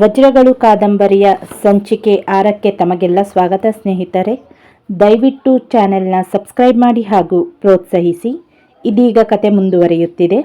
ವಜ್ರಗಳು ಕಾದಂಬರಿಯ ಸಂಚಿಕೆ ಆರಕ್ಕೆ ತಮಗೆಲ್ಲ ಸ್ವಾಗತ ಸ್ನೇಹಿತರೆ. ದಯವಿಟ್ಟು ಚಾನೆಲ್ನ ಸಬ್ಸ್ಕ್ರೈಬ್ ಮಾಡಿ ಹಾಗೂ ಪ್ರೋತ್ಸಾಹಿಸಿ. ಇದೀಗ ಕತೆ ಮುಂದುವರಿಯುತ್ತಿದೆ.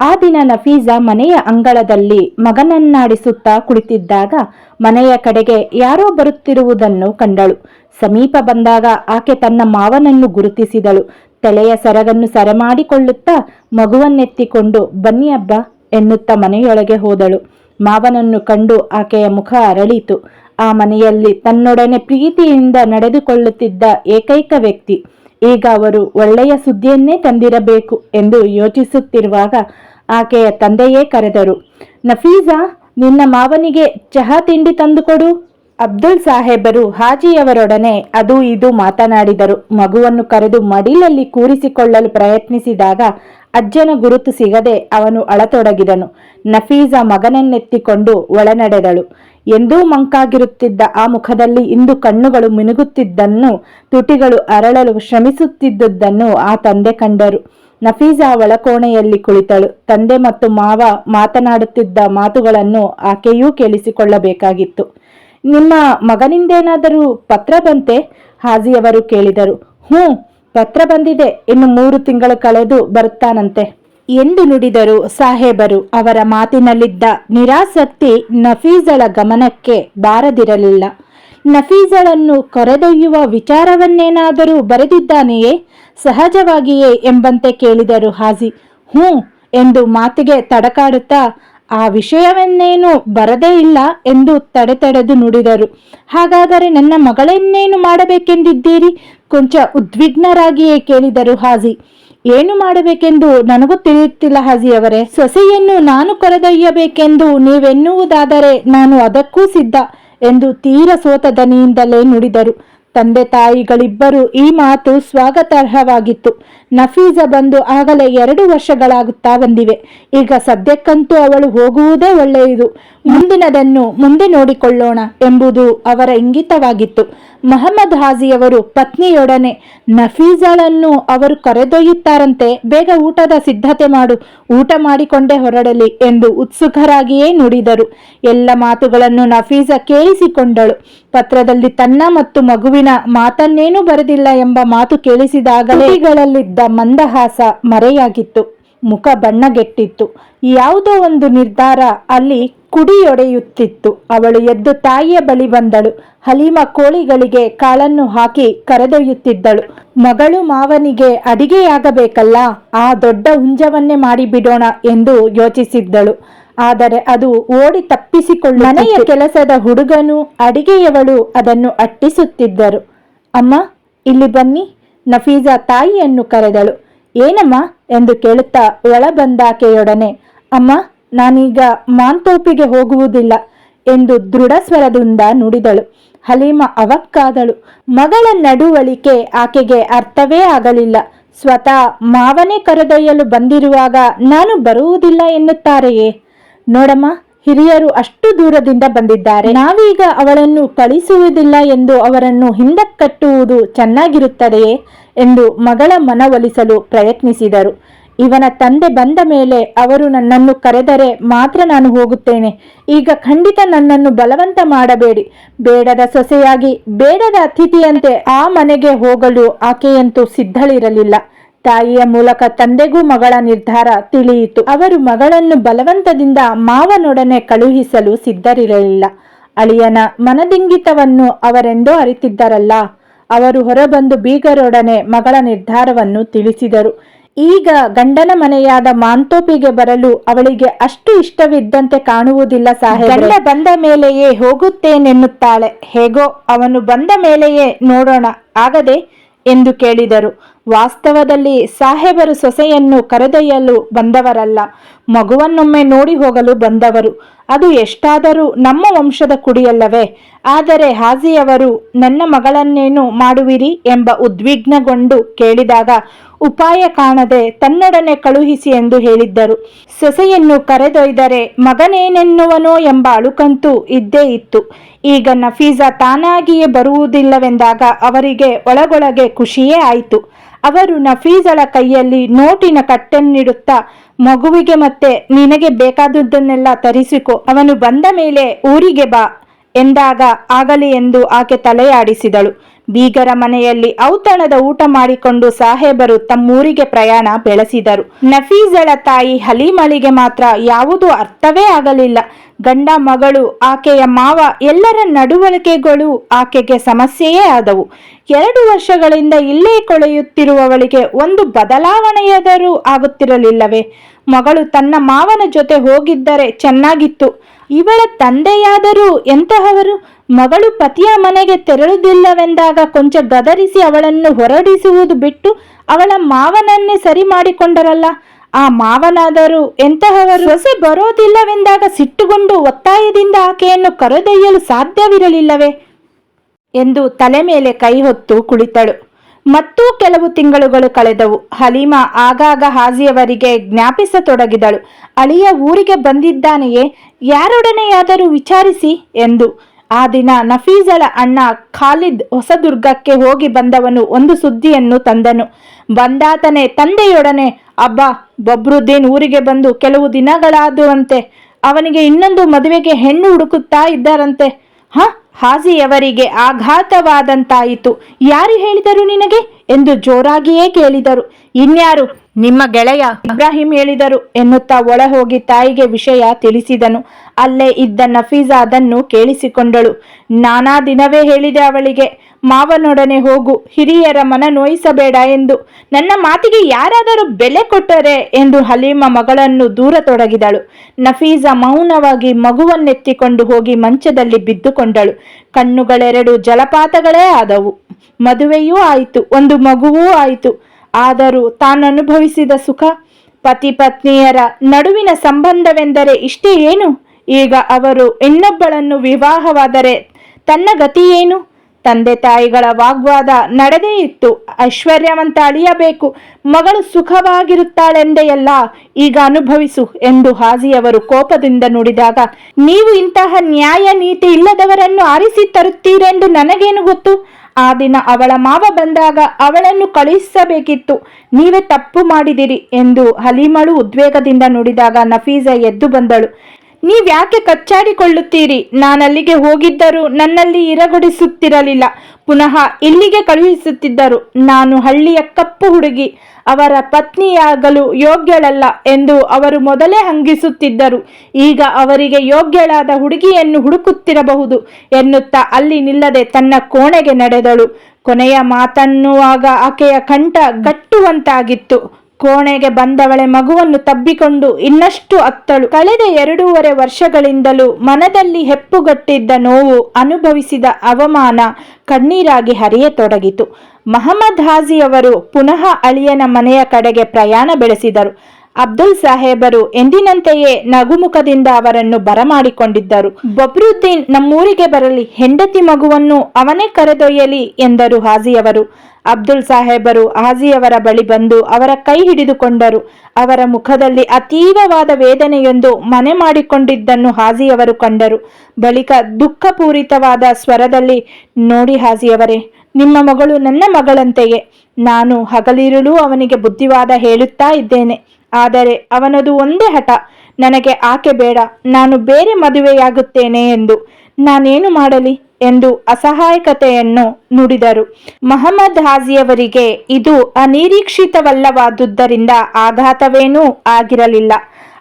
ಆ ದಿನ ನಫೀಜಾ ಮನೆಯ ಅಂಗಳದಲ್ಲಿ ಮಗನನ್ನಾಡಿಸುತ್ತಾ ಕುಳಿತಿದ್ದಾಗ ಮನೆಯ ಕಡೆಗೆ ಯಾರೋ ಬರುತ್ತಿರುವುದನ್ನು ಕಂಡಳು. ಸಮೀಪ ಬಂದಾಗ ಆಕೆ ತನ್ನ ಮಾವನನ್ನು ಗುರುತಿಸಿದಳು. ತಲೆಯ ಸರಗನ್ನು ಸರಮಾಡಿಕೊಳ್ಳುತ್ತಾ ಮಗುವನ್ನೆತ್ತಿಕೊಂಡು, ಬನ್ನಿ ಅಬ್ಬ ಎನ್ನುತ್ತಾ ಮನೆಯೊಳಗೆ ಹೋದಳು. ಮಾವನನ್ನು ಕಂಡು ಆಕೆಯ ಮುಖ ಅರಳಿತು. ಆ ಮನೆಯಲ್ಲಿ ತನ್ನೊಡನೆ ಪ್ರೀತಿಯಿಂದ ನಡೆದುಕೊಳ್ಳುತ್ತಿದ್ದ ಏಕೈಕ ವ್ಯಕ್ತಿ. ಈಗ ಅವರು ಒಳ್ಳೆಯ ಸುದ್ದಿಯನ್ನೇ ತಂದಿರಬೇಕು ಎಂದು ಯೋಚಿಸುತ್ತಿರುವಾಗ ಆಕೆಯ ತಂದೆಯೇ ಕರೆದರು ನಫೀಜಾ ನಿನ್ನ ಮಾವನಿಗೆ ಚಹಾ ತಿಂಡಿ ತಂದುಕೊಡು ಅಬ್ದುಲ್ ಸಾಹೇಬರು ಹಾಜಿಯವರೊಡನೆ ಅದು ಇದು ಮಾತನಾಡಿದರು. ಮಗುವನ್ನು ಕರೆದು ಮಡಿಲಲ್ಲಿ ಕೂರಿಸಿಕೊಳ್ಳಲು ಪ್ರಯತ್ನಿಸಿದಾಗ ಅಜ್ಜನ ಗುರುತು ಸಿಗದೆ ಅವನು ಅಳತೊಡಗಿದನು. ನಫೀಜ ಮಗನನ್ನೆತ್ತಿಕೊಂಡು ಒಳನಡೆದಳು. ಎಂದೂ ಮಂಕಾಗಿರುತ್ತಿದ್ದ ಆ ಮುಖದಲ್ಲಿ ಇಂದು ಕಣ್ಣುಗಳು ಮಿನುಗುತ್ತಿದ್ದನ್ನು, ತುಟಿಗಳು ಅರಳಲು ಶ್ರಮಿಸುತ್ತಿದ್ದುದನ್ನು ಆ ತಂದೆ ಕಂಡರು. ನಫೀಜಾ ಒಳಕೋಣೆಯಲ್ಲಿ ಕುಳಿತಳು. ತಂದೆ ಮತ್ತು ಮಾವ ಮಾತನಾಡುತ್ತಿದ್ದ ಮಾತುಗಳನ್ನು ಆಕೆಯೂ ಕೇಳಿಸಿಕೊಳ್ಳಬೇಕಾಗಿತ್ತು. ನಿಮ್ಮ ಮಗನಿಂದೇನಾದರೂ ಪತ್ರ ಬಂತೆ? ಹಾಜಿಯವರು ಕೇಳಿದರು. ಹ್ಞೂ, ಪತ್ರ ಬಂದಿದೆ. ಇನ್ನು ಮೂರು ತಿಂಗಳು ಕಳೆದು ಬರುತ್ತಾನಂತೆ ಎಂದು ನುಡಿದರು ಸಾಹೇಬರು. ಅವರ ಮಾತಿನಲ್ಲಿದ್ದ ನಿರಾಸಕ್ತಿ ನಫೀಜಳ ಗಮನಕ್ಕೆ ಬಾರದಿರಲಿಲ್ಲ. ನಫೀಜಳನ್ನು ಕೊರೆದೊಯ್ಯುವ ವಿಚಾರವನ್ನೇನಾದರೂ ಬರೆದಿದ್ದಾನೆಯೇ? ಸಹಜವಾಗಿಯೇ ಎಂಬಂತೆ ಕೇಳಿದರು ಹಾಜಿ. ಹ್ಞೂ, ಎಂದು ಮಾತಿಗೆ ತಡಕಾಡುತ್ತಾ ಆ ವಿಷಯವನ್ನೇನು ಬರದೇ ಇಲ್ಲ ಎಂದು ತಡೆತಡೆದು ನುಡಿದರು. ಹಾಗಾದರೆ ನನ್ನ ಮಗಳನ್ನೇನು ಮಾಡಬೇಕೆಂದಿದ್ದೀರಿ? ಕೊಂಚ ಉದ್ವಿಗ್ನರಾಗಿಯೇ ಕೇಳಿದರು ಹಾಜಿ. ಏನು ಮಾಡಬೇಕೆಂದು ನನಗೂ ತಿಳಿಯುತ್ತಿಲ್ಲ ಹಾಜಿಯವರೇ. ಸೊಸೆಯನ್ನು ನಾನು ಕರೆದೊಯ್ಯಬೇಕೆಂದು ನೀವೆನ್ನುವುದಾದರೆ ನಾನು ಅದಕ್ಕೂ ಸಿದ್ಧ ಎಂದು ತೀರ ಸೋತ ದನಿಯಿಂದಲೇ ನುಡಿದರು. ತಂದೆ ತಾಯಿಗಳಿಬ್ಬರು ಈ ಮಾತು ಸ್ವಾಗತಾರ್ಹವಾಗಿತ್ತು. ನಫೀಸ ಬಂದು ಆಗಲೇ ಎರಡು ವರ್ಷಗಳಾಗುತ್ತಾ ಬಂದಿವೆ ಈಗ ಸದ್ಯಕ್ಕಂತೂ ಅವಳು ಹೋಗುವುದೇ ಒಳ್ಳೆಯದು. ಮುಂದಿನದನ್ನು ಮುಂದೆ ನೋಡಿಕೊಳ್ಳೋಣ ಎಂಬುದು ಅವರ ಇಂಗಿತವಾಗಿತ್ತು. ಮಹಮ್ಮದ್ ಹಾಜಿಯವರು ಪತ್ನಿಯೊಡನೆ ನಫೀಜಳನ್ನು ಅವರು ಕರೆದೊಯ್ಯುತ್ತಾರಂತೆ, ಬೇಗ ಊಟದ ಸಿದ್ಧತೆ ಮಾಡು, ಊಟ ಮಾಡಿಕೊಂಡೇ ಹೊರಡಲಿ ಎಂದು ಉತ್ಸುಕರಾಗಿಯೇ ನುಡಿದರು. ಎಲ್ಲ ಮಾತುಗಳನ್ನು ನಫೀಜ ಕೇಳಿಸಿಕೊಂಡಳು. ಪತ್ರದಲ್ಲಿ ತನ್ನ ಮತ್ತು ಮಗುವಿನ ಮಾತನ್ನೇನೂ ಬರೆದಿಲ್ಲ ಎಂಬ ಮಾತು ಕೇಳಿಸಿದಾಗಲೇಗಳಲ್ಲಿದ್ದ ಮಂದಹಾಸ ಮರೆಯಾಗಿತ್ತು. ಮುಖ ಬಣ್ಣಗೆಟ್ಟಿತ್ತು. ಯಾವುದೋ ಒಂದು ನಿರ್ಧಾರ ಅಲ್ಲಿ ಕುಡಿಯೊಡೆಯುತ್ತಿತ್ತು. ಅವಳು ಎದ್ದು ತಾಯಿಯ ಬಳಿ ಬಂದಳು. ಹಲೀಮ ಕೋಳಿಗಳಿಗೆ ಕಾಳನ್ನು ಹಾಕಿ ಕರೆದೊಯ್ಯುತ್ತಿದ್ದಳು. ಮಗಳು ಮಾವನಿಗೆ ಅಡಿಗೆಯಾಗಬೇಕಲ್ಲ, ಆ ದೊಡ್ಡ ಹುಂಜವನ್ನೇ ಮಾಡಿಬಿಡೋಣ ಎಂದು ಯೋಚಿಸಿದ್ದಳು. ಆದರೆ ಅದು ಓಡಿ ತಪ್ಪಿಸಿಕೊಳ್ಳ ಮನೆಯ ಕೆಲಸದ ಹುಡುಗನು ಅಡಿಗೆಯವಳು ಅದನ್ನು ಅಟ್ಟಿಸುತ್ತಿದ್ದರು. ಅಮ್ಮ, ಇಲ್ಲಿ ಬನ್ನಿ. ನಫೀಸಾ ತಾಯಿಯನ್ನು ಕರೆದಳು. ಏನಮ್ಮ? ಎಂದು ಕೇಳುತ್ತಾ ಒಳ ಬಂದಾಕೆಯೊಡನೆ ಅಮ್ಮ, ನಾನೀಗ ಮಾಂತೋಪಿಗೆ ಹೋಗುವುದಿಲ್ಲ ಎಂದು ದೃಢ ಸ್ವರದಿಂದ ನುಡಿದಳು. ಹಲೀಮ ಅವಕ್ಕಾದಳು. ಮಗಳ ನಡುವಳಿಕೆ ಆಕೆಗೆ ಅರ್ಥವೇ ಆಗಲಿಲ್ಲ. ಸ್ವತಃ ಮಾವನೇ ಕರೆದೊಯ್ಯಲು ಬಂದಿರುವಾಗ ನಾನು ಬರುವುದಿಲ್ಲ ಎನ್ನುತ್ತಾರೆಯೇ? ನೋಡಮ್ಮ ಹಿರಿಯರು ಅಷ್ಟು ದೂರದಿಂದ ಬಂದಿದ್ದಾರೆ. ನಾವೀಗ ಅವಳನ್ನು ಕಳಿಸುವುದಿಲ್ಲ ಎಂದು ಅವರನ್ನು ಹಿಂದಕ್ಕಟ್ಟುವುದು ಚೆನ್ನಾಗಿರುತ್ತದೆಯೇ ಎಂದು ಮಗಳ ಮನವೊಲಿಸಲು ಪ್ರಯತ್ನಿಸಿದರು. ಇವನ ತಂದೆ ಬಂದ ಮೇಲೆ ಅವರು ನನ್ನನ್ನು ಕರೆದರೆ ಮಾತ್ರ ನಾನು ಹೋಗುತ್ತೇನೆ. ಈಗ ಖಂಡಿತ ನನ್ನನ್ನು ಬಲವಂತ ಮಾಡಬೇಡಿ. ಬೇಡದ ಸೊಸೆಯಾಗಿ, ಬೇಡದ ಅತಿಥಿಯಂತೆ ಆ ಮನೆಗೆ ಹೋಗಲು ಆಕೆಯಂತೂ ಸಿದ್ಧಳಿರಲಿಲ್ಲ. ತಾಯಿಯ ಮೂಲಕ ತಂದೆಗೂ ಮಗಳ ನಿರ್ಧಾರ ತಿಳಿಯಿತು. ಅವರು ಮಗಳನ್ನು ಬಲವಂತದಿಂದ ಮಾವನೊಡನೆ ಕಳುಹಿಸಲು ಸಿದ್ಧರಿರಲಿಲ್ಲ. ಅಳಿಯನ ಮನದಿಂಗಿತವನ್ನು ಅವರೆಂದೋ ಅರಿತಿದ್ದರಲ್ಲ. ಅವರು ಹೊರಬಂದು ಬೀಗರೊಡನೆ ಮಗಳ ನಿರ್ಧಾರವನ್ನು ತಿಳಿಸಿದರು. ಈಗ ಗಂಡನ ಮನೆಯಾದ ಮಾಂತೋಪಿಗೆ ಬರಲು ಅವಳಿಗೆ ಅಷ್ಟು ಇಷ್ಟವಿದ್ದಂತೆ ಕಾಣುವುದಿಲ್ಲ ಸಾಹೇಬ್ ಗಂಡ ಬಂದ ಮೇಲೆಯೇ ಹೋಗುತ್ತೇನೆನ್ನುತ್ತಾಳೆ. ಹೇಗೋ ಅವನು ಬಂದ ಮೇಲೆಯೇ ನೋಡೋಣ ಆಗದೆ ಎಂದು ಕೇಳಿದರು. ವಾಸ್ತವದಲ್ಲಿ ಸಾಹೇಬರು ಸೊಸೆಯನ್ನು ಕರೆದೊಯ್ಯಲು ಬಂದವರಲ್ಲ, ಮಗುವನ್ನೊಮ್ಮೆ ನೋಡಿ ಹೋಗಲು ಬಂದವರು. ಅದು ಎಷ್ಟಾದರೂ ನಮ್ಮ ವಂಶದ ಕುಡಿಯಲ್ಲವೇ? ಆದರೆ ಹಾಜಿಯವರು, ನನ್ನ ಮಗಳನ್ನೇನು ಮಾಡುವಿರಿ? ಎಂಬ ಉದ್ವಿಗ್ನಗೊಂಡು ಕೇಳಿದಾಗ ಉಪಾಯ ಕಾಣದೆ ತನ್ನೊಡನೆ ಕಳುಹಿಸಿ ಎಂದು ಹೇಳಿದ್ದರು. ಸೊಸೆಯನ್ನು ಕರೆದೊಯ್ದರೆ ಮಗನೇನೆನ್ನುವನೋ ಎಂಬ ಅಳುಕಂತೂ ಇದ್ದೇ ಇತ್ತು. ಈಗ ನಫೀಸಾ ತಾನಾಗಿಯೇ ಬರುವುದಿಲ್ಲವೆಂದಾಗ ಅವರಿಗೆ ಒಳಗೊಳಗೆ ಖುಷಿಯೇ ಆಯಿತು. ಅವರು ನಫೀಸಳ ಕೈಯಲ್ಲಿ ನೋಟಿನ ಕಟ್ಟನ್ನಿಡುತ್ತಾ, ಮಗುವಿಗೆ ಮತ್ತೆ ನಿನಗೆ ಬೇಕಾದುದನ್ನೆಲ್ಲ ತರಿಸಿಕೊ, ಅವನು ಬಂದ ಮೇಲೆ ಊರಿಗೆ ಬಾ ಎಂದಾಗ ಆಗಲಿ ಎಂದು ಆಕೆ ತಲೆಯಾಡಿಸಿದಳು. ಬೀಗರ ಮನೆಯಲ್ಲಿ ಔತಣದ ಊಟ ಮಾಡಿಕೊಂಡು ಸಾಹೇಬರು ತಮ್ಮೂರಿಗೆ ಪ್ರಯಾಣ ಬೆಳೆಸಿದರು. ನಫೀಜಳ ತಾಯಿ ಹಲೀಮಳಿಗೆ ಮಾತ್ರ ಯಾವುದೂ ಅರ್ಥವೇ ಆಗಲಿಲ್ಲ. ಗಂಡ ಮಗಳು, ಆಕೆಯ ಮಾವ, ಎಲ್ಲರ ನಡವಳಿಕೆಗಳು ಆಕೆಗೆ ಸಮಸ್ಯೆಯೇ ಆದವು. ಎರಡು ವರ್ಷಗಳಿಂದ ಇಲ್ಲೇ ಕೊಳೆಯುತ್ತಿರುವವಳಿಗೆ ಒಂದು ಬದಲಾವಣೆಯಾದರೂ ಆಗುತ್ತಿರಲಿಲ್ಲವೇ? ಮಗಳು ತನ್ನ ಮಾವನ ಜೊತೆ ಹೋಗಿದ್ದರೆ ಚೆನ್ನಾಗಿತ್ತು. ಇವಳ ತಂದೆಯಾದರೂ ಎಂತಹವರು? ಮಗಳು ಪತಿಯ ಮನೆಗೆ ತೆರಳುವುದಿಲ್ಲವೆಂದಾಗ ಕೊಂಚ ಗದರಿಸಿ ಅವಳನ್ನು ಹೊರಡಿಸುವುದು ಬಿಟ್ಟು ಅವಳ ಮಾವನನ್ನೇ ಸರಿ ಮಾಡಿಕೊಂಡರಲ್ಲ. ಆ ಮಾವನಾದರೂ ಎಂತಹವರು? ಸೊಸೆ ಬರೋದಿಲ್ಲವೆಂದಾಗ ಸಿಟ್ಟುಗೊಂಡು ಒತ್ತಾಯದಿಂದ ಆಕೆಯನ್ನು ಕರೆದೊಯ್ಯಲು ಸಾಧ್ಯವಿರಲಿಲ್ಲವೇ? ಎಂದು ತಲೆ ಮೇಲೆ ಕೈ ಹೊತ್ತು ಕುಳಿತಳು. ಮತ್ತೂ ಕೆಲವು ತಿಂಗಳುಗಳು ಕಳೆದವು. ಹಲೀಮಾ ಆಗಾಗ ಹಾಜಿಯವರಿಗೆ ಜ್ಞಾಪಿಸತೊಡಗಿದಳು. ಅಳಿಯ ಊರಿಗೆ ಬಂದಿದ್ದಾನೆಯೇ? ಯಾರೊಡನೆಯಾದರೂ ವಿಚಾರಿಸಿ ಎಂದು. ಆ ದಿನ ನಫೀಸಳ ಅಣ್ಣ ಖಾಲಿದ್ ಹೊಸದುರ್ಗಕ್ಕೆ ಹೋಗಿ ಬಂದವನು ಒಂದು ಸುದ್ದಿಯನ್ನು ತಂದನು. ಬಂದಾತನೇ ತಂದೆಯೊಡನೆ, ಅಬ್ಬಾ, ಬಬ್ರುದ್ದೀನ್ ಊರಿಗೆ ಬಂದು ಕೆಲವು ದಿನಗಳಾದುವಂತೆ ಅವನಿಗೆ ಇನ್ನೊಂದು ಮದುವೆಗೆ ಹೆಣ್ಣು ಹುಡುಕುತ್ತಾ ಇದ್ದಾರಂತೆ. ಹ ಹಾಜಿಯವರಿಗೆ ಆಘಾತವಾದಂತಾಯಿತು. ಯಾರು ಹೇಳಿದರು ನಿನಗೆ? ಎಂದು ಜೋರಾಗಿಯೇ ಕೇಳಿದರು. ಇನ್ಯಾರು? ನಿಮ್ಮ ಗೆಳೆಯ ಇಬ್ರಾಹಿಂ ಹೇಳಿದರು ಎನ್ನುತ್ತಾ ಒಳ ಹೋಗಿ ತಾಯಿಗೆ ವಿಷಯ ತಿಳಿಸಿದನು. ಅಲ್ಲೇ ಇದ್ದ ನಫೀಸಾ ಅದನ್ನು ಕೇಳಿಸಿಕೊಂಡಳು. ನಾನಾ ದಿನವೇ ಹೇಳಿದೆ ಅವಳಿಗೆ ಮಾವನೊಡನೆ ಹೋಗು, ಹಿರಿಯರ ಮನ ನೋಯಿಸಬೇಡ ಎಂದು. ನನ್ನ ಮಾತಿಗೆ ಯಾರಾದರೂ ಬೆಲೆ ಕೊಟ್ಟರೆ ಎಂದು ಹಲೀಮ ಮಗಳನ್ನು ದೂರ ತೊಡಗಿದಳು. ನಫೀಸ ಮೌನವಾಗಿ ಮಗುವನ್ನೆತ್ತಿಕೊಂಡು ಹೋಗಿ ಮಂಚದಲ್ಲಿ ಬಿದ್ದುಕೊಂಡಳು. ಕಣ್ಣುಗಳೆರಡು ಜಲಪಾತಗಳೇ ಆದವು. ಮದುವೆಯೂ ಆಯಿತು, ಒಂದು ಮಗುವೂ ಆಯಿತು. ಆದರೂ ತಾನನುಭವಿಸಿದ ಸುಖ, ಪತಿ ಪತ್ನಿಯರ ನಡುವಿನ ಸಂಬಂಧವೆಂದರೆ ಇಷ್ಟೇ ಏನು? ಈಗ ಅವರು ಇನ್ನೊಬ್ಬಳನ್ನು ವಿವಾಹವಾದರೆ ತನ್ನ ಗತಿ ಏನು? ತಂದೆ ತಾಯಿಗಳ ವಾಗ್ವಾದ ನಡೆದೇ ಇತ್ತು. ಐಶ್ವರ್ಯವಂತ ಅಳಿಯಬೇಕು. ಮಗಳು ಸುಖವಾಗಿರುತ್ತಾಳೆಂದೆಯಲ್ಲ, ಈಗ ಅನುಭವಿಸು ಎಂದು ಹಾಜಿಯವರು ಕೋಪದಿಂದ ನುಡಿದಾಗ, ನೀವು ಇಂತಹ ನ್ಯಾಯ ನೀತಿ ಇಲ್ಲದವರನ್ನು ಆರಿಸಿ ತರುತ್ತೀರೆಂದು ನನಗೇನು ಗೊತ್ತು? ಆ ದಿನ ಅವಳ ಮಾವ ಬಂದಾಗ ಅವಳನ್ನು ಕಳುಹಿಸಬೇಕಿತ್ತು. ನೀವೇ ತಪ್ಪು ಮಾಡಿದಿರಿ ಎಂದು ಹಲೀಮಳು ಉದ್ವೇಗದಿಂದ ನುಡಿದಾಗ ನಫೀಜ ಎದ್ದು ಬಂದಳು. ನೀವ್ಯಾಕೆ ಕಚ್ಚಾಡಿಕೊಳ್ಳುತ್ತೀರಿ? ನಾನಲ್ಲಿಗೆ ಹೋಗಿದ್ದರೂ ನನ್ನಲ್ಲಿ ಇರಗೊಡಿಸುತ್ತಿರಲಿಲ್ಲ. ಪುನಃ ಇಲ್ಲಿಗೆ ಕಳುಹಿಸುತ್ತಿದ್ದರು. ನಾನು ಹಳ್ಳಿಯ ಕಪ್ಪು ಹುಡುಗಿ, ಅವರ ಪತ್ನಿಯಾಗಲು ಯೋಗ್ಯಳಲ್ಲ ಎಂದು ಅವರು ಮೊದಲೇ ಹಂಗಿಸುತ್ತಿದ್ದರು. ಈಗ ಅವರಿಗೆ ಯೋಗ್ಯಳಾದ ಹುಡುಗಿಯನ್ನು ಹುಡುಕುತ್ತಿರಬಹುದು ಎನ್ನುತ್ತಾ ಅಲ್ಲಿ ನಿಲ್ಲದೆ ತನ್ನ ಕೋಣೆಗೆ ನಡೆದಳು. ಕೊನೆಯ ಮಾತನ್ನುವಾಗ ಆಕೆಯ ಕಂಠ ಗಟ್ಟುವಂತಾಗಿತ್ತು ಕೋಣೆಗೆ ಬಂದವಳೆ ಮಗುವನ್ನು ತಬ್ಬಿಕೊಂಡು ಇನ್ನಷ್ಟು ಅತ್ತಳು. ಕಳೆದ ಎರಡೂವರೆ ವರ್ಷಗಳಿಂದಲೂ ಮನದಲ್ಲಿ ಹೆಪ್ಪುಗಟ್ಟಿದ್ದ ನೋವು ಅನುಭವಿಸಿದ ಅವಮಾನ ಕಣ್ಣೀರಾಗಿ ಹರಿಯತೊಡಗಿತು. ಮಹಮ್ಮದ್ ಹಾಜಿಯವರು ಪುನಃ ಅಳಿಯನ ಮನೆಯ ಕಡೆಗೆ ಪ್ರಯಾಣ ಬೆಳೆಸಿದರು. ಅಬ್ದುಲ್ ಸಾಹೇಬರು ಎಂದಿನಂತೆಯೇ ನಗುಮುಖದಿಂದ ಅವರನ್ನು ಬರಮಾಡಿಕೊಂಡಿದ್ದರು. ಬಬ್ರುದ್ದೀನ್ ನಮ್ಮೂರಿಗೆ ಬರಲಿ, ಹೆಂಡತಿ ಮಗುವನ್ನು ಅವನೇ ಕರೆದೊಯ್ಯಲಿ ಎಂದರು ಹಾಜಿಯವರು. ಅಬ್ದುಲ್ ಸಾಹೇಬರು ಹಾಜಿಯವರ ಬಳಿ ಬಂದು ಅವರ ಕೈ ಹಿಡಿದುಕೊಂಡರು. ಅವರ ಮುಖದಲ್ಲಿ ಅತೀವವಾದ ವೇದನೆಯೊಂದು ಮನೆ ಮಾಡಿಕೊಂಡಿದ್ದನ್ನು ಹಾಜಿಯವರು ಕಂಡರು. ಬಳಿಕ ದುಃಖಪೂರಿತವಾದ ಸ್ವರದಲ್ಲಿ, ನೋಡಿ ಹಾಜಿಯವರೇ, ನಿಮ್ಮ ಮಗಳು ನನ್ನ ಮಗಳಂತೆಯೇ. ನಾನು ಹಗಲಿರುಳು ಅವನಿಗೆ ಬುದ್ಧಿವಾದ ಹೇಳುತ್ತಾ ಇದ್ದೇನೆ. ಆದರೆ ಅವನದು ಒಂದೇ ಹಠ. ನನಗೆ ಆಕೆ ಬೇಡ. ನಾನು ಬೇರೆ ಮದುವೆಯಾಗುತ್ತೇನೆ ಎಂದು ನಾನೇನು ಮಾಡಲಿ ಎಂದು ಅಸಹಾಯಕತೆಯನ್ನು ನುಡಿದರು. ಮಹಮ್ಮದ್ ಹಾಜಿಯವರಿಗೆ ಇದು ಅನಿರೀಕ್ಷಿತವಲ್ಲವಾದುದರಿಂದ ಆಘಾತವೇನೂ ಆಗಿರಲಿಲ್ಲ.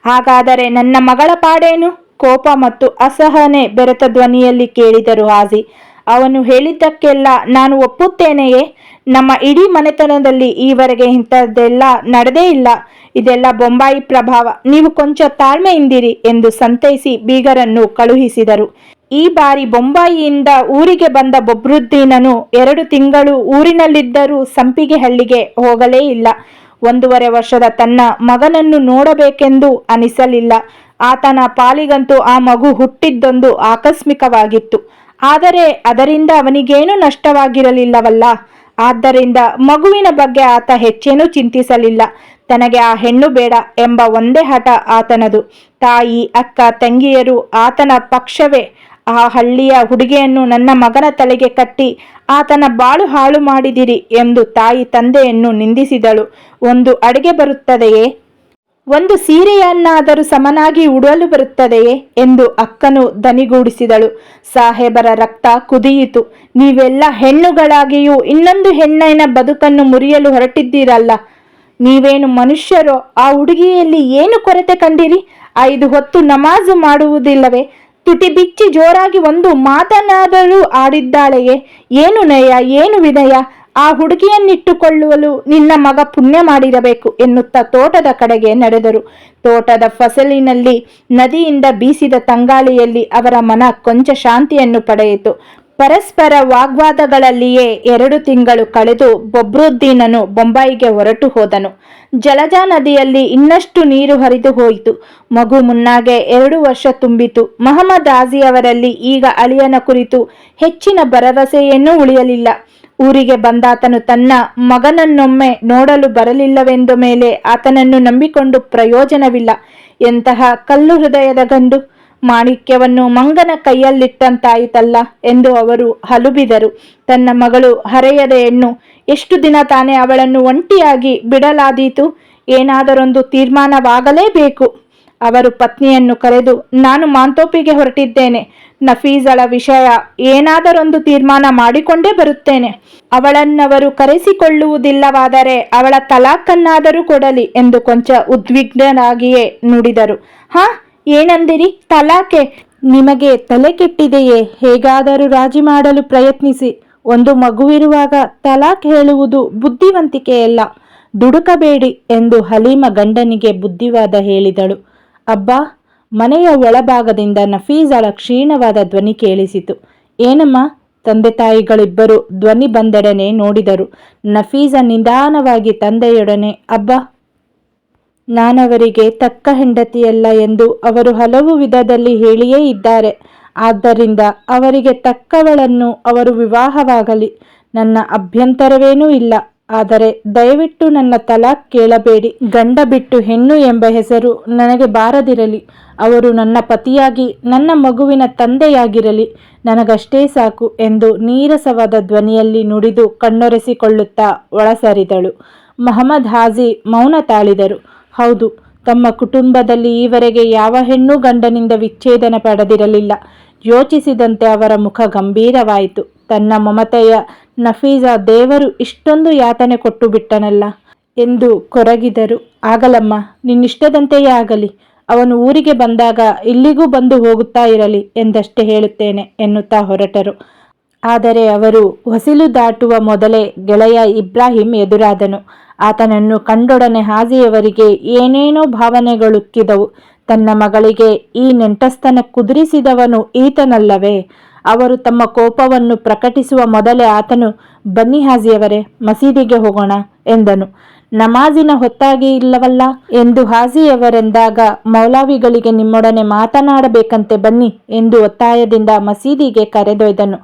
ಹಾಗಾದರೆ ನನ್ನ ಮಗಳ ಪಾಡೇನು? ಕೋಪ ಮತ್ತು ಅಸಹನೆ ಬೆರೆತ ಧ್ವನಿಯಲ್ಲಿ ಕೇಳಿದರು ಹಾಜಿ. ಅವನು ಹೇಳಿದ್ದಕ್ಕೆಲ್ಲ ನಾನು ಒಪ್ಪುತ್ತೇನೆಯೇ? ನಮ್ಮ ಇಡೀ ಮನೆತನದಲ್ಲಿ ಈವರೆಗೆ ಇಂಥದ್ದೆಲ್ಲ ನಡೆದೇ ಇಲ್ಲ. ಇದೆಲ್ಲ ಬೊಂಬಾಯಿ ಪ್ರಭಾವ. ನೀವು ಕೊಂಚ ತಾಳ್ಮೆಯಿಂದಿರಿ ಎಂದು ಸಂತೈಸಿ ಬೀಗರನ್ನು ಕಳುಹಿಸಿದರು. ಈ ಬಾರಿ ಬೊಂಬಾಯಿಯಿಂದ ಊರಿಗೆ ಬಂದ ಬೊಬ್ರುದ್ದೀನನು ಎರಡು ತಿಂಗಳು ಊರಿನಲ್ಲಿದ್ದರೂ ಸಂಪಿಗೆ ಹಳ್ಳಿಗೆ ಹೋಗಲೇ ಇಲ್ಲ. ಒಂದೂವರೆ ವರ್ಷದ ತನ್ನ ಮಗನನ್ನು ನೋಡಬೇಕೆಂದು ಅನಿಸಲಿಲ್ಲ. ಆತನ ಪಾಲಿಗಂತೂ ಆ ಮಗು ಹುಟ್ಟಿದ್ದೊಂದು ಆಕಸ್ಮಿಕವಾಗಿತ್ತು. ಆದರೆ ಅದರಿಂದ ಅವನಿಗೇನೂ ನಷ್ಟವಾಗಿರಲಿಲ್ಲವಲ್ಲ. ಆದ್ದರಿಂದ ಮಗುವಿನ ಬಗ್ಗೆ ಆತ ಹೆಚ್ಚೇನೂ ಚಿಂತಿಸಲಿಲ್ಲ. ತನಗೆ ಆ ಹೆಣ್ಣು ಬೇಡ ಎಂಬ ಒಂದೇ ಹಠ ಆತನದು. ತಾಯಿ, ಅಕ್ಕ, ತಂಗಿಯರು ಆತನ ಪಕ್ಷವೇ ಆ ಹಳ್ಳಿಯ ಹುಡುಗಿಯನ್ನು ನನ್ನ ಮಗನ ತಲೆಗೆ ಕಟ್ಟಿ, ಆತನ ಬಾಳು ಹಾಳು ಮಾಡಿದಿರಿ ಎಂದು ತಾಯಿ ತಂದೆಯನ್ನು ನಿಂದಿಸಿದಳು. ಒಂದು ಅಡುಗೆ ಬರುತ್ತದೆಯೇ? ಒಂದು ಸೀರೆಯನ್ನಾದರೂ ಸಮನಾಗಿ ಉಡಲು ಬರುತ್ತದೆಯೇ? ಎಂದು ಅಕ್ಕನು ದನಿಗೂಡಿಸಿದಳು. ಸಾಹೇಬರ ರಕ್ತ ಕುದಿಯಿತು. ನೀವೆಲ್ಲ ಹೆಣ್ಣುಗಳಾಗಿಯೂ ಇನ್ನೊಂದು ಹೆಣ್ಣಿನ ಬದುಕನ್ನು ಮುರಿಯಲು ಹೊರಟಿದ್ದೀರಲ್ಲ. ನೀವೇನು ಮನುಷ್ಯರೋ, ಆ ಹುಡುಗಿಯಲ್ಲಿ ಏನು ಕೊರತೆ ಕಂಡಿರಿ? ಐದು ಹೊತ್ತು ನಮಾಜು ಮಾಡುವುದಿಲ್ಲವೇ? ತುಟಿ ಬಿಚ್ಚಿ ಜೋರಾಗಿ ಒಂದು ಮಾತನಾದರೂ ಆಡಿದ್ದಾಳೆಯೇ? ಏನು ನಯ, ಏನು ವಿನಯ? ಆ ಹುಡುಗಿಯನ್ನಿಟ್ಟುಕೊಳ್ಳುವಲು ನಿನ್ನ ಮಗ ಪುಣ್ಯ ಮಾಡಿರಬೇಕು ಎನ್ನುತ್ತಾ ತೋಟದ ಕಡೆಗೆ ನಡೆದರು. ತೋಟದ ಫಸಲಿನಲ್ಲಿ ನದಿಯಿಂದ ಬೀಸಿದ ತಂಗಾಳಿಯಲ್ಲಿ ಅವರ ಮನ ಕೊಂಚ ಶಾಂತಿಯನ್ನು ಪಡೆಯಿತು. ಪರಸ್ಪರ ವಾಗ್ವಾದಗಳಲ್ಲಿಯೇ ಎರಡು ತಿಂಗಳು ಕಳೆದು ಬೊಬ್ರುದ್ದೀನನು ಬೊಂಬಾಯಿಗೆ ಹೊರಟು ಹೋದನು. ಜಲಜಾ ನದಿಯಲ್ಲಿ ಇನ್ನಷ್ಟು ನೀರು ಹರಿದು ಹೋಯಿತು. ಮಗು ಮುನ್ನಾಗೆ ಎರಡು ವರ್ಷ ತುಂಬಿತು. ಮಹಮ್ಮದ್ ಆಜಿಯವರಲ್ಲಿ ಈಗ ಅಳಿಯನ ಕುರಿತು ಹೆಚ್ಚಿನ ಭರವಸೆಯೇನೂ ಉಳಿಯಲಿಲ್ಲ. ಊರಿಗೆ ಬಂದಾತನು ತನ್ನ ಮಗನನ್ನೊಮ್ಮೆ ನೋಡಲು ಬರಲಿಲ್ಲವೆಂದ ಮೇಲೆ ಆತನನ್ನು ನಂಬಿಕೊಂಡು ಪ್ರಯೋಜನವಿಲ್ಲ. ಎಂತಹ ಕಲ್ಲು ಹೃದಯದ ಗಂಡು ಮಾಣಿಕ್ಯವನ್ನು ಮಂಗನ ಕೈಯಲ್ಲಿಟ್ಟಂತಾಯಿತಲ್ಲ ಎಂದು ಅವರು ಹಲುಬಿದರು. ತನ್ನ ಮಗಳು ಹರೆಯದ ಹೆಣ್ಣು. ಎಷ್ಟು ದಿನ ತಾನೇ ಅವಳನ್ನು ಒಂಟಿಯಾಗಿ ಬಿಡಲಾದೀತು? ಏನಾದರೊಂದು ತೀರ್ಮಾನವಾಗಲೇಬೇಕು? ಅವರು ಪತ್ನಿಯನ್ನು ಕರೆದು, ನಾನು ಮಾಂತೋಪಿಗೆ ಹೊರಟಿದ್ದೇನೆ. ನಫೀಸಳ ವಿಷಯ ಏನಾದರೊಂದು ತೀರ್ಮಾನ ಮಾಡಿಕೊಂಡೇ ಬರುತ್ತೇನೆ. ಅವಳನ್ನವರು ಕರೆಸಿಕೊಳ್ಳುವುದಿಲ್ಲವಾದರೆ ಅವಳ ತಲಾಖನ್ನಾದರೂ ಕೊಡಲಿ ಎಂದು ಕೊಂಚ ಉದ್ವಿಗ್ನರಾಗಿಯೇ ನುಡಿದರು. ಹಾ ಏನಂದಿರಿ? ತಲಾಕೆ? ನಿಮಗೆ ತಲೆ ಕೆಟ್ಟಿದೆಯೇ? ಹೇಗಾದರೂ ರಾಜಿ ಮಾಡಲು ಪ್ರಯತ್ನಿಸಿ. ಒಂದು ಮಗುವಿರುವಾಗ ತಲಾಖ್ ಹೇಳುವುದು ಬುದ್ಧಿವಂತಿಕೆಯಲ್ಲ. ದುಡುಕಬೇಡಿ ಎಂದು ಹಲೀಮ ಗಂಡನಿಗೆ ಬುದ್ಧಿವಾದ ಹೇಳಿದಳು. ಅಬ್ಬಾ, ಮನೆಯ ಒಳಭಾಗದಿಂದ ನಫೀಸಳ ಕ್ಷೀಣವಾದ ಧ್ವನಿ ಕೇಳಿಸಿತು. ಏನಮ್ಮ? ತಂದೆ ತಾಯಿಗಳಿಬ್ಬರು ಧ್ವನಿ ಬಂದೆಡನೆ ನೋಡಿದರು. ನಫೀಜ ನಿಧಾನವಾಗಿ ತಂದೆಯೊಡನೆ, ಅಬ್ಬಾ ನಾನವರಿಗೆ ತಕ್ಕ ಹೆಂಡತಿಯಲ್ಲ ಎಂದು ಅವರು ಹಲವು ವಿಧದಲ್ಲಿ ಹೇಳಿಯೇ ಇದ್ದಾರೆ. ಆದ್ದರಿಂದ ಅವರಿಗೆ ತಕ್ಕವಳನ್ನು ಅವರು ವಿವಾಹವಾಗಲಿ. ನನ್ನ ಅಭ್ಯಂತರವೇನೂ ಇಲ್ಲ. ಆದರೆ ದಯವಿಟ್ಟು ನನ್ನ ತಲಾಕ್ ಕೇಳಬೇಡಿ. ಗಂಡ ಬಿಟ್ಟು ಹೆಣ್ಣು ಎಂಬ ಹೆಸರು ನನಗೆ ಬಾರದಿರಲಿ. ಅವರು ನನ್ನ ಪತಿಯಾಗಿ, ನನ್ನ ಮಗುವಿನ ತಂದೆಯಾಗಿರಲಿ. ನನಗಷ್ಟೇ ಸಾಕು ಎಂದು ನೀರಸವಾದ ಧ್ವನಿಯಲ್ಲಿ ನುಡಿದು ಕಣ್ಣೊರೆಸಿಕೊಳ್ಳುತ್ತಾ ಒಳಸರಿದಳು. ಮಹಮ್ಮದ್ ಹಾಜಿ ಮೌನ ತಾಳಿದರು. ಹೌದು, ತಮ್ಮ ಕುಟುಂಬದಲ್ಲಿ ಈವರೆಗೆ ಯಾವ ಹೆಣ್ಣು ಗಂಡನಿಂದ ವಿಚ್ಛೇದನ ಪಡೆದಿರಲಿಲ್ಲ. ಯೋಚಿಸಿದಂತೆ ಅವರ ಮುಖ ಗಂಭೀರವಾಯಿತು. ತನ್ನ ಮಮತೆಯ ನಫೀಜ ದೇವರು ಇಷ್ಟೊಂದು ಯಾತನೆ ಕೊಟ್ಟು ಬಿಟ್ಟನಲ್ಲ ಎಂದು ಕೊರಗಿದರು. ಆಗಲಮ್ಮ, ನಿನ್ನಿಷ್ಟದಂತೆಯೇ ಆಗಲಿ. ಅವನು ಊರಿಗೆ ಬಂದಾಗ ಇಲ್ಲಿಗೂ ಬಂದು ಹೋಗುತ್ತಾ ಇರಲಿ ಎಂದಷ್ಟೇ ಹೇಳುತ್ತೇನೆ, ಎನ್ನುತ್ತಾ ಹೊರಟರು. ಆದರೆ ಅವರು ಹೊಸಿಲು ದಾಟುವ ಮೊದಲೇ ಗೆಳೆಯ ಇಬ್ರಾಹಿಂ ಎದುರಾದನು. ಆತನನ್ನು ಕಂಡೊಡನೆ ಹಾಜಿಯವರಿಗೆ ಏನೇನೋ ಭಾವನೆಗಳುಕ್ಕಿದವು ತನ್ನ ಮಗಳಿಗೆ ಈ ನೆಂಟಸ್ತನ ಕುದುರಿಸಿದವನು ಈತನಲ್ಲವೇ? ಅವರು ತಮ್ಮ ಕೋಪವನ್ನು ಪ್ರಕಟಿಸುವ ಮೊದಲೇ ಆತನು, ಬನ್ನಿ ಹಾಜಿಯವರೇ ಮಸೀದಿಗೆ ಹೋಗೋಣ ಎಂದನು. ನಮಾಜಿನ ಹೊತ್ತಾಗಿ ಇಲ್ಲವಲ್ಲ? ಎಂದು ಹಾಜಿಯವರೆಂದಾಗ ಮೌಲಾವಿಗಳಿಗೆ ನಿಮ್ಮೊಡನೆ ಮಾತನಾಡಬೇಕಂತೆ ಬನ್ನಿ ಎಂದು ಒತ್ತಾಯದಿಂದ ಮಸೀದಿಗೆ ಕರೆದೊಯ್ದನು.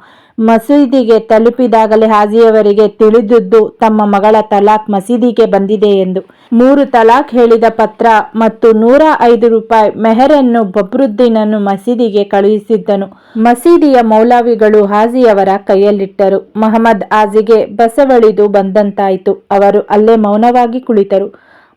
ಮಸೀದಿಗೆ ತಲುಪಿದಾಗಲೇ ಹಾಜಿಯವರಿಗೆ ತಿಳಿದುದ್ದು ತಮ್ಮ ಮಗಳ ತಲಾಖ್ ಮಸೀದಿಗೆ ಬಂದಿದೆ ಎಂದು. ಮೂರು ತಲಾಖ್ ಹೇಳಿದ ಪತ್ರ ಮತ್ತು ನೂರ ಐದು ರೂಪಾಯಿ ಮೆಹರನ್ನು ಬಬ್ರುದ್ದೀನನ್ನು ಮಸೀದಿಗೆ ಕಳುಹಿಸಿದ್ದನು. ಮಸೀದಿಯ ಮೌಲಾವಿಗಳು ಹಾಜಿಯವರ ಕೈಯಲ್ಲಿಟ್ಟರು. ಮಹಮ್ಮದ್ ಆಜಿಗೆ ಬಸವಳಿದು ಬಂದಂತಾಯಿತು. ಅವರು ಅಲ್ಲೇ ಮೌನವಾಗಿ ಕುಳಿತರು.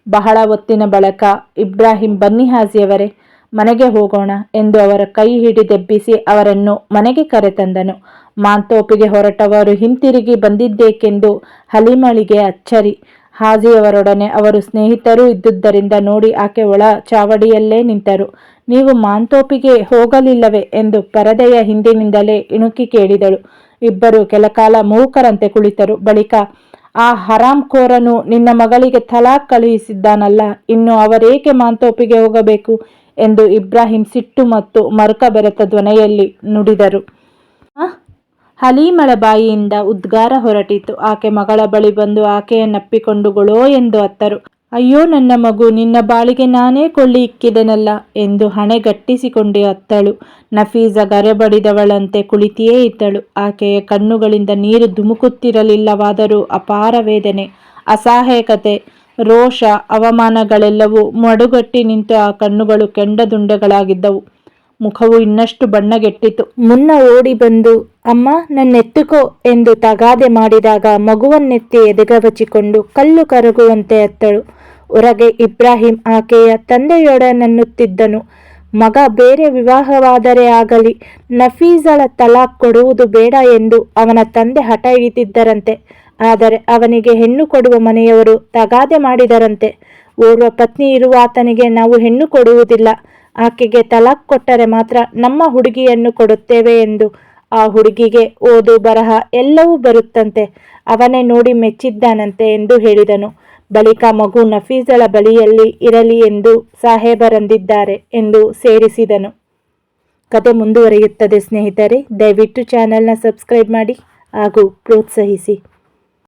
ಬಹಳ ಹೊತ್ತಿನ ಬಳಕ, ಇಬ್ರಾಹಿಂ, ಬನ್ನಿ ಹಾಜಿಯವರೇ, ಮನೆಗೆ ಹೋಗೋಣ ಎಂದು ಅವರ ಕೈ ಹಿಡಿದೆಬ್ಬಿಸಿ ಅವರನ್ನು ಮನೆಗೆ ಕರೆತಂದನು. ಮಾಂತೋಪಿಗೆ ಹೊರಟವರು ಹಿಂತಿರುಗಿ ಬಂದಿದ್ದೇಕೆಂದು ಹಲಿಮಳಿಗೆ ಅಚ್ಚರಿ. ಹಾಜಿಯವರೊಡನೆ ಅವರು ಸ್ನೇಹಿತರೂ ಇದ್ದುದರಿಂದ ನೋಡಿ ಆಕೆ ಒಳ ಚಾವಡಿಯಲ್ಲೇ ನಿಂತರು. ನೀವು ಮಾಂತೋಪಿಗೆ ಹೋಗಲಿಲ್ಲವೇ ಎಂದು ಪರದೆಯ ಹಿಂದಿನಿಂದಲೇ ಇಣುಕಿ ಕೇಳಿದಳು. ಇಬ್ಬರು ಕೆಲಕಾಲ ಮೂಕರಂತೆ ಕುಳಿತರು. ಬಳಿಕ, ಆ ಹರಾಮ್ಖೋರನು ನಿನ್ನ ಮಗಳಿಗೆ ತಲಾಕ್ ಕಳುಹಿಸಿದ್ದಾನಲ್ಲ, ಇನ್ನು ಅವರೇಕೆ ಮಾಂತೋಪಿಗೆ ಹೋಗಬೇಕು ಎಂದು ಇಬ್ರಾಹಿಂ ಸಿಟ್ಟು ಮತ್ತು ಮರುಕ ಬೆರೆತ ಧ್ವನಿಯಲ್ಲಿ ನುಡಿದರು. ಹಲೀಮಳ ಬಾಯಿಯಿಂದ ಉದ್ಗಾರ ಹೊರಟಿತು. ಆಕೆ ಮಗಳ ಬಳಿ ಬಂದು ಆಕೆಯನ್ನಪ್ಪಿಕೊಂಡುಗಳೋ ಎಂದು ಅತ್ತರು. ಅಯ್ಯೋ, ನನ್ನ ಮಗು, ನಿನ್ನ ಬಾಳಿಗೆ ನಾನೇ ಕೊಳ್ಳಿ ಇಕ್ಕಿದನಲ್ಲ ಎಂದು ಹಣೆ ಗಟ್ಟಿಸಿಕೊಂಡೇ ಅತ್ತಳು. ನಫೀಸ ಗರೆಬಡಿದವಳಂತೆ ಕುಳಿತಿಯೇ ಇದ್ದಳು. ಆಕೆಯ ಕಣ್ಣುಗಳಿಂದ ನೀರು ಧುಮುಕುತ್ತಿರಲಿಲ್ಲವಾದರೂ ಅಪಾರ ವೇದನೆ, ಅಸಹಾಯಕತೆ, ರೋಷ, ಅವಮಾನಗಳೆಲ್ಲವೂ ಮಡುಗಟ್ಟಿ ನಿಂತು ಆ ಕಣ್ಣುಗಳು ಕೆಂಡದುಂಡಗಳಾಗಿದ್ದವು. ಮುಖವು ಇನ್ನಷ್ಟು ಬಣ್ಣಗೆಟ್ಟಿತು. ಮುನ್ನ ಓಡಿ ಬಂದು, ಅಮ್ಮ, ನನ್ನೆತ್ತುಕೋ ಎಂದು ತಗಾದೆ ಮಾಡಿದಾಗ ಮಗುವನ್ನೆತ್ತಿ ಎದೆಗವಚಿಕೊಂಡು ಕಲ್ಲು ಕರಗುವಂತೆ ಅತ್ತಳು. ಹೊರಗೆ ಇಬ್ರಾಹಿಂ ಆಕೆಯ ತಂದೆಯೊಡನನ್ನುತ್ತಿದ್ದನು ಮಗ ಬೇರೆ ವಿವಾಹವಾದರೆ ಆಗಲಿ, ನಫೀಸಳ ತಲಾಕ್ ಕೊಡುವುದು ಬೇಡ ಎಂದು ಅವನ ತಂದೆ ಹಠ ಹಿಡಿದಿದ್ದರಂತೆ. ಆದರೆ ಅವನಿಗೆ ಹೆಣ್ಣು ಕೊಡುವ ಮನೆಯವರು ತಗಾದೆ ಮಾಡಿದರಂತೆ. ಓರ್ವ ಪತ್ನಿ ಇರುವ ಆತನಿಗೆ ನಾವು ಹೆಣ್ಣು ಕೊಡುವುದಿಲ್ಲ. ಆಕೆಗೆ ತಲಾಕ್ ಕೊಟ್ಟರೆ ಮಾತ್ರ ನಮ್ಮ ಹುಡುಗಿಯನ್ನು ಕೊಡುತ್ತೇವೆ ಎಂದು. ಆ ಹುಡುಗಿಗೆ ಓದು, ಬರಹ ಎಲ್ಲವೂ ಬರುತ್ತಂತೆ. ಅವನೇ ನೋಡಿ ಮೆಚ್ಚಿದ್ದಾನಂತೆ ಎಂದು ಹೇಳಿದನು. ಬಳಿಕ ಮಗು ನಫೀಸಳ ಬಳಿಯಲ್ಲಿ ಇರಲಿ ಎಂದು ಸಾಹೇಬರಂದಿದ್ದಾರೆ ಎಂದು ಸೇರಿಸಿದನು. ಕತೆ ಮುಂದುವರಿಯುತ್ತದೆ ಸ್ನೇಹಿತರೆ. ದಯವಿಟ್ಟು ಚಾನೆಲ್ನ ಸಬ್ಸ್ಕ್ರೈಬ್ ಮಾಡಿ ಹಾಗೂ ಪ್ರೋತ್ಸಾಹಿಸಿ.